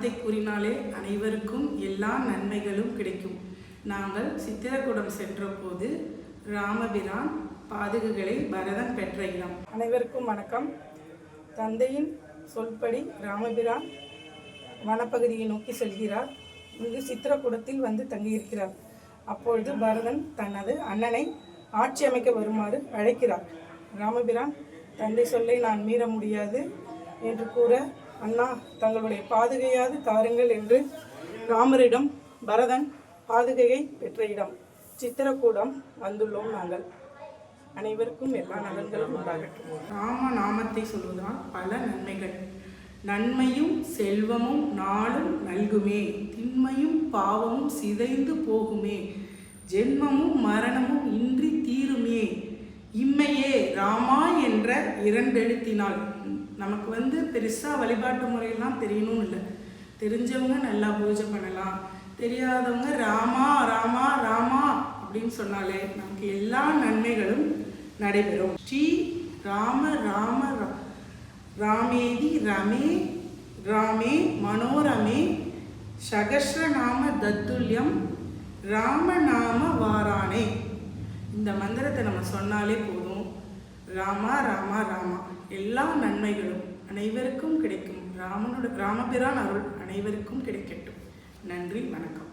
நாமத்தை கூறினாலே அனைவருக்கும் எல்லா நன்மைகளும் கிடைக்கும். நாங்கள் சித்திரக்கூடம் சென்றபோது ராமபிரான் பாதுகைகளை பரதன் பெற்ற இடம். அனைவருக்கும் வணக்கம். தந்தையின் சொல்படி ராமபிரான் வனப்பகுதியை நோக்கி செல்கிறார். இங்கு சித்திரக்கூடத்தில் வந்து தங்கியிருக்கிறார். அப்பொழுது பரதன் தனது அண்ணனை ஆட்சி அமைக்க வருமாறு அழைக்கிறார். ராமபிரான் தந்தை சொல்லை நான் மீற முடியாது என்று கூற அண்ணா தங்களுடைய பாதுகையாது தாருங்கள் என்று ராமரிடம் பரதன் பாதுகையை பெற்ற இடம் சித்திரக்கூடம் வந்துள்ளோம் நாங்கள். அனைவருக்கும் எல்லா நலன்களும் உண்டாகட்டும். ராம நாமத்தை சொல்வதால் பல நன்மைகள். நன்மையும் செல்வமும் நாளும் நல்குமே. திண்மையும் பாவமும் சிதைந்து போகுமே. ஜென்மமும் மரணமும் இன்றி தீருமே. இம்மையே ராமா இரண்டெழுத்தினால். நமக்கு வந்து பெருசாக வழிபாட்டு முறையெல்லாம் தெரியணும்னு இல்லை. தெரிஞ்சவங்க நல்லா பூஜை பண்ணலாம். தெரியாதவங்க ராமா ராமா ராமா அப்படின்னு சொன்னாலே நமக்கு எல்லா நன்மைகளும் நடைபெறும். ஸ்ரீ ராம ராம ரா- ராமேதி ரமே ராமே மனோரமே சகஸ்ரநாம தத்துல்யம் ராமநாம வாரானே இந்த மந்திரத்தை நம்ம சொன்னாலே போதும். ராமா ராமா ராமா. எல்லா நன்மைகளும் அனைவருக்கும் கிடைக்கும். ராமனோட ராமபிரான் அருள் அனைவருக்கும் கிடைக்கட்டும். நன்றி வணக்கம்.